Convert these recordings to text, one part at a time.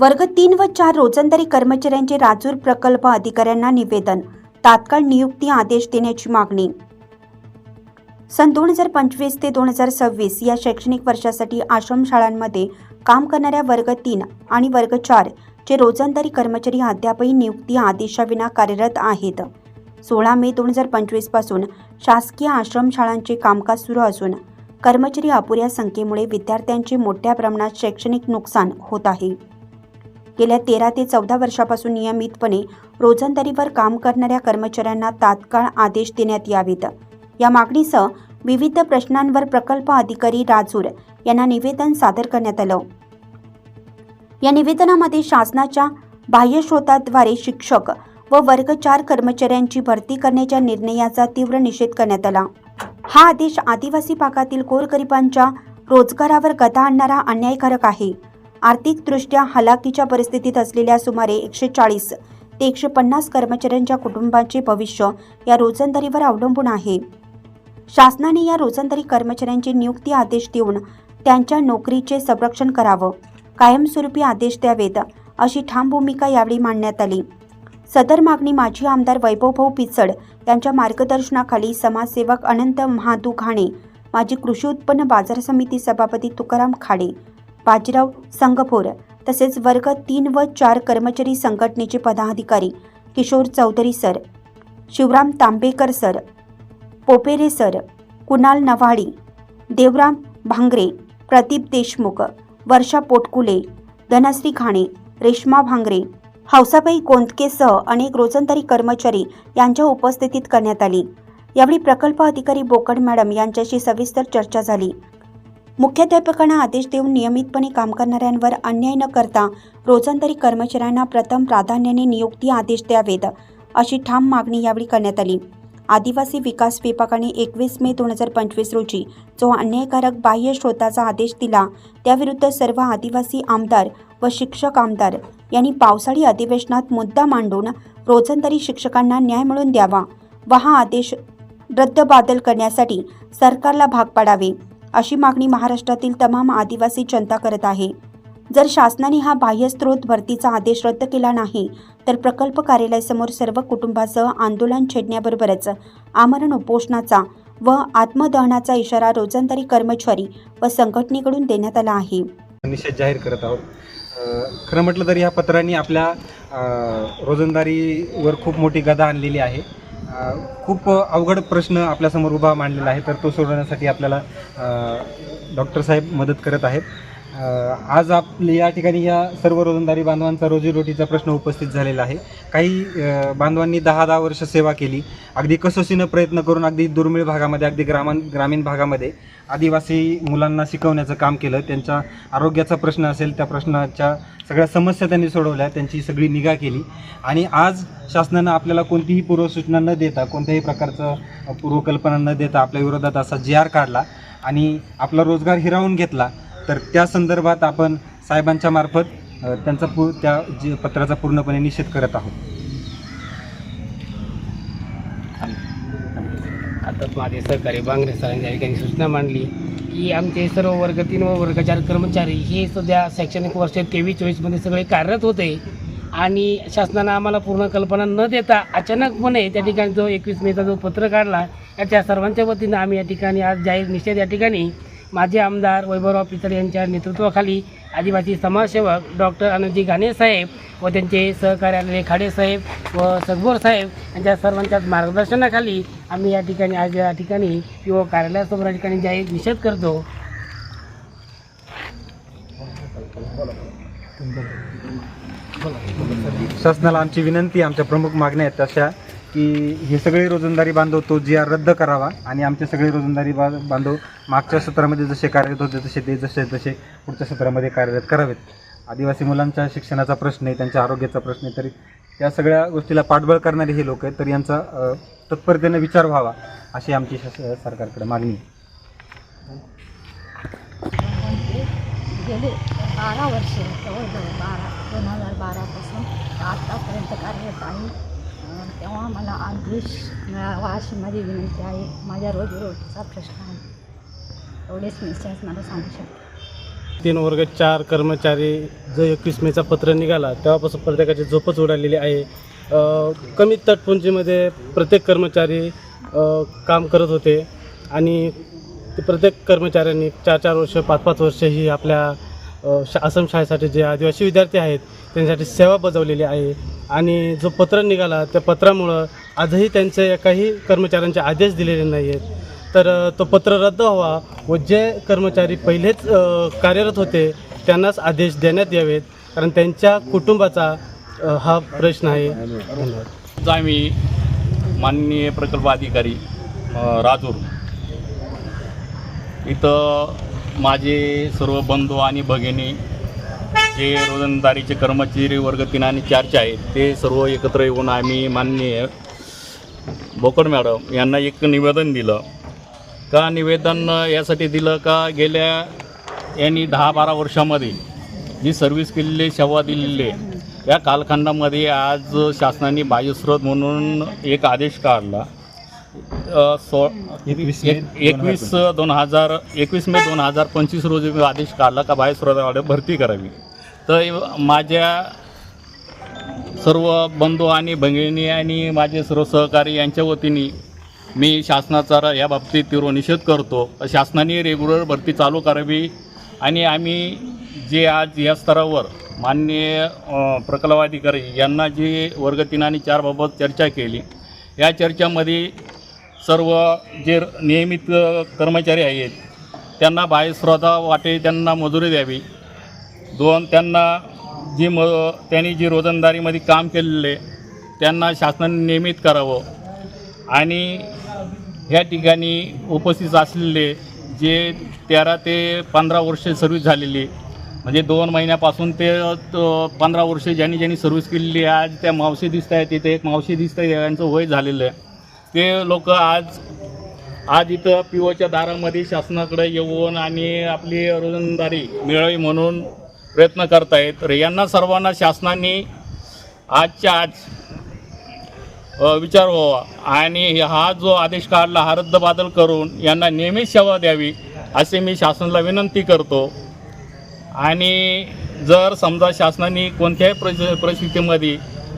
वर्ग तीन व चार रोजंदारी कर्मचाऱ्यांचे राजूर प्रकल्प अधिकाऱ्यांना निवेदन. तात्काळ नियुक्ती आदेश देण्याची मागणी. सन दोन हजार पंचवीस ते दोन हजार सव्वीस या शैक्षणिक वर्षासाठी आश्रमशाळांमध्ये काम करणाऱ्या वर्ग तीन आणि वर्ग चार चे रोजंदारी कर्मचारी अद्यापही नियुक्ती आदेशाविना कार्यरत आहेत. सोळा मे दोन हजार पंचवीसपासून शासकीय आश्रमशाळांचे कामकाज सुरू असून कर्मचारी अपुऱ्या संख्येमुळे विद्यार्थ्यांचे मोठ्या प्रमाणात शैक्षणिक नुकसान होत आहे. गेल्या तेरा ते चौदा वर्षापासून नियमितपणे रोजंदारीवर काम करणाऱ्या कर्मचाऱ्यांना तात्काळ आदेश देण्यात यावेत. या मागणीसह विविध प्रश्नांवर प्रकल्प अधिकारी राजूर यांना निवेदन सादर करण्यात आलं. या निवेदनामध्ये शासनाच्या बाह्यस्रोताद्वारे शिक्षक व वर्ग चार कर्मचाऱ्यांची भरती करण्याच्या निर्णयाचा तीव्र निषेध करण्यात आला. हा आदेश आदिवासी भागातील गोरगरिबांच्या रोजगारावर गदा आणणारा अन्यायकारक आहे. आर्थिकदृष्ट्या हलाकीच्या परिस्थितीत असलेल्या सुमारे एकशे चाळीस ते एकशे पन्नास कर्मचाऱ्यांच्या कुटुंबाचे भविष्य या रोजंदारीवर अवलंबून आहे. शासनाने या रोजंदारी कर्मचाऱ्यांचे नियुक्ती आदेश देऊन त्यांच्या नोकरीचे संरक्षण करावं कायमस्वरूपी आदेश द्यावेत अशी ठाम भूमिका यावेळी मांडण्यात आली. सदर मागणी माजी आमदार वैभवभाऊ पिचड यांच्या मार्गदर्शनाखाली समाजसेवक अनंत महादू घाणे माजी कृषी उत्पन्न बाजार समिती सभापती तुकाराम खाडे बाजीराव संगफोर तसेच वर्ग तीन व चार कर्मचारी संघटनेचे पदाधिकारी Kishor Chaudhari sir Shivram Tambekar sir Popere sir Kunal Navhadi Devram Bhangre Pradeep Deshmukh Varsha Potkule Dhanashri Khane Reshma Bhangre Hausabai गोंदकेसह अनेक रोजंदारी कर्मचारी यांच्या उपस्थितीत करण्यात आली. यावेळी प्रकल्प अधिकारी बोकड मॅडम यांच्याशी सविस्तर चर्चा झाली. मुख्याध्यापकांना आदेश देऊन नियमितपणे काम करणाऱ्यांवर अन्याय न करता रोजांतरी कर्मचाऱ्यांना प्रथम प्राधान्याने नियुक्ती आदेश द्यावेत अशी ठाम मागणी यावेळी करण्यात आली. आदिवासी विकास विभागाने एकवीस मे दोन हजार पंचवीस रोजी जो अन्यायकारक बाह्य स्रोताचा आदेश दिला त्याविरुद्ध सर्व आदिवासी आमदार व शिक्षक आमदार यांनी पावसाळी अधिवेशनात मुद्दा मांडून रोजंदारी शिक्षकांना न्याय मिळून द्यावा व हा आदेश रद्दबादल करण्यासाठी सरकारला भाग पाडावे. अशी मागणी महाराष्ट्रातील तमाम आदिवासी जनता करत आहे. जर शासनाने हा बाह्यस्त्रोत भरतीचा आदेश रद्द केला नाही तर प्रकल्प कार्यालयासमोर सर्व कुटुंबासह आंदोलन छेडण्याबरोबरच आमरण उपोषणाचा व आत्मदहनाचा इशारा रोजंदारी कर्मचारी व संघटनेकडून देण्यात आला आहे. निषेध जाहीर करत आहोत. खरं म्हटलं तर ह्या पत्रांनी आपल्या रोजंदारीवर खूप मोठी गदा आणलेली आहे. खूप अवघड प्रश्न आपल्यासमोर उभा मांडलेला आहे तर तो सोडवण्यासाठी आपल्याला डॉक्टर साहेब मदत करत आहेत. आज आपली या ठिकाणी या सर्व रोजंदारी बांधवांचा रोजीरोटीचा प्रश्न उपस्थित झालेला आहे. काही बांधवांनी दहा दहा वर्ष सेवा केली. अगदी कसोशीनं प्रयत्न करून अगदी दुर्मिळ भागामध्ये अगदी ग्राम ग्रामीण भागामध्ये आदिवासी मुलांना शिकवण्याचं काम केलं. त्यांच्या आरोग्याचा प्रश्न असेल त्या प्रश्नाच्या सगळ्या समस्या त्यांनी सोडवल्या. त्यांची सगळी निगा केली. आणि आज शासनानं आपल्याला कोणतीही पूर्वसूचना न देता कोणत्याही प्रकारचं पूर्वकल्पना न देता आपल्या विरोधात असा जी आर काढला आणि आपला रोजगार हिरावून घेतला. तर त्या संदर्भात आपण साहेबांच्या मार्फत त्यांचा पू त्या जी पत्राचा पूर्णपणे निषेध करत आहोत. आता माझे सहकारी बांगरे सरांच्या या ठिकाणी सूचना मांडली की आमचे सर्व वर्ग तीन व वर्ग चार कर्मचारी हे सध्या शैक्षणिक वर्ष तेवीस चोवीसमध्ये सगळे कार्यरत होते आणि शासनानं आम्हाला पूर्ण कल्पना न देता अचानकपणे त्या ठिकाणी जो एकवीस मेचा जो पत्र काढला त्या सर्वांच्या वतीनं आम्ही या ठिकाणी आज जाहीर निषेध या ठिकाणी माजी आमदार वैभवराव पिचड यांच्या नेतृत्वाखाली आदिवासी समाजसेवक डॉक्टर आनंदजी घाणे साहेब व त्यांचे सहकार्यालय आलेले खाडे साहेब व सगबोर साहेब यांच्या सर्वांच्या मार्गदर्शनाखाली आम्ही या ठिकाणी आज या ठिकाणी किंवा कार्यालयासमोर या ठिकाणी जाहीर निषेध करतो. शासनाला आमची विनंती आमच्या प्रमुख मागण्या आहेत तशा. की हे सगळे रोजंदारी बांधव तो जी आर रद्द करावा आणि आमचे सगळे रोजंदारी बा बांधव मागच्या सत्रामध्ये जसे कार्यरत होते तसे ते जसे तसे पुढच्या सत्रामध्ये कार्यरत करावेत. आदिवासी मुलांच्या शिक्षणाचा प्रश्न आहे त्यांच्या आरोग्याचा प्रश्न आहे तरी त्या सगळ्या गोष्टीला पाठबळ करणारे हे लोक आहेत तर यांचा तत्परतेने विचार व्हावा अशी आमची शास सरकारकडे मागणी आहे. गेले बारा वर्ष जवळजवळ बारा दोन हजार बारापासून आतापर्यंत कार्यरत आहे. तेव्हा मला आदेश मिळावा अशी माझी विनंती आहे माझ्या रोजीरोटीचा प्रश्न आहे. एवढेच मी मला सांगू शकते तीन वर्ग चार कर्मचारी जो एकवीस मेचा पत्र निघाला तेव्हापासून प्रत्येकाची झोपच उडालेली आहे. कमी तटपुंजीमध्ये प्रत्येक कर्मचारी काम करत होते आणि प्रत्येक कर्मचाऱ्यांनी चार चार वर्ष पाच पाच वर्ष ही आपल्या अ, शाळेसाठी जे आदिवासी विद्यार्थी आहेत त्यांच्यासाठी सेवा बजावलेली आहे. आणि जो पत्र निघाला त्या पत्रामुळं आजही त्यांचे काही कर्मचाऱ्यांचे आदेश दिलेले नाही आहेत तर तो पत्र रद्द व्हावा व जे कर्मचारी पहिलेच कार्यरत होते त्यांनाच आदेश देण्यात यावेत. कारण त्यांच्या कुटुंबाचा हा प्रश्न आहे. आम्ही माननीय प्रकल्प अधिकारी राजूर. इथं माझे सर्व बंधू आणि भगिनी जे रोजंदारीचे कर्मचारी वर्ग तीन आणि चारचे आहेत ते सर्व एकत्र येऊन आम्ही माननीय बोकड मॅडम यांना एक निवेदन दिलं. का निवेदन यासाठी दिलं? का गेल्या यांनी दहा बारा वर्षामध्ये जी सर्व्हिस केलेली सेवा दिलेली या कालखंडामध्ये आज शासनाने बाह्यस्रोत म्हणून एक आदेश काढला. सो एकवीस एक एकवीस दोन हजार एकवीस मे दोन हजार पंचवीस रोजी आदेश काढला का बाह्यस्रोताकडे भरती करावी. तर माझ्या सर्व बंधू आणि भगिनी आणि माझे सर्व सहकारी यांच्या वतीने मी शासनाचा या बाबतीत तीव्र निषेध करतो. शासनाने रेग्युलर भरती चालू करावी आणि आम्ही जे आज या स्तरावर माननीय प्रकल्पाधिकारी यांना जी वर्ग तीन आणि चारबाबत चर्चा केली या चर्चामध्ये सर्व जे नियमित कर्मचारी आहेत त्यांना बाह्यस्रोता वाटे त्यांना मजुरी द्यावी दोन त्यांना जी म त्यांनी जी रोजंदारीमध्ये काम केलेले त्यांना शासनाने नियमित करावं. आणि ह्या ठिकाणी उपस्थित असलेले जे तेरा ते पंधरा वर्ष सर्व्हिस झालेली म्हणजे दोन महिन्यापासून ते पंधरा वर्षे ज्यांनी ज्यांनी सर्व्हिस केलेली आहे आज त्या मावशी दिसत आहेत तिथे एक मावशी दिसत आहे यांचं वय झालेलं आहे. ते लोक आज आज इथं पी ओच्या दारामध्ये शासनाकडे येऊन आणि आपली रोजंदारी मिळावी म्हणून प्रयत्न करतायत. तर यांना सर्वांना शासनाने आजच्या आज विचार व्हावा. आणि हा जो आदेश काढला हा रद्दबादल करून यांना नियमित सेवा द्यावी असे मी शासनाला विनंती करतो. आणि जर समजा शासनाने कोणत्याही प्रश परिस्थितीमध्ये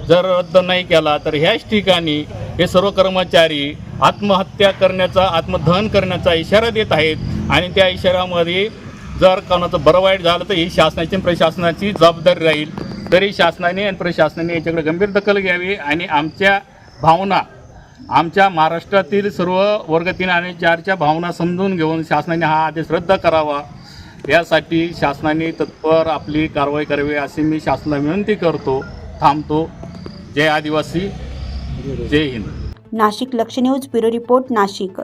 जर रद्द नाही केला तर ह्याच ठिकाणी हे सर्व कर्मचारी आत्महत्या करण्याचा आत्मदहन करण्याचा इशारा देत आहेत. आणि त्या इशाऱ्यामध्ये जर कोणाचं बरं वाईट झालं तर ही शासनाची आणि प्रशासनाची जबाबदारी राहील. तरी शासनाने आणि प्रशासनाने याच्याकडे गंभीर दखल घ्यावी आणि आमच्या भावना आमच्या महाराष्ट्रातील सर्व वर्ग तीन आणि चारच्या भावना समजून घेऊन शासनाने हा आदेश रद्द करावा. यासाठी शासनाने तत्पर आपली कारवाई करावी अशी मी शासनाला विनंती करतो. थांबतो. जय आदिवासी. जय हिंद. नाशिक लक्ष न्यूज ब्युरो रिपोर्ट नाशिक.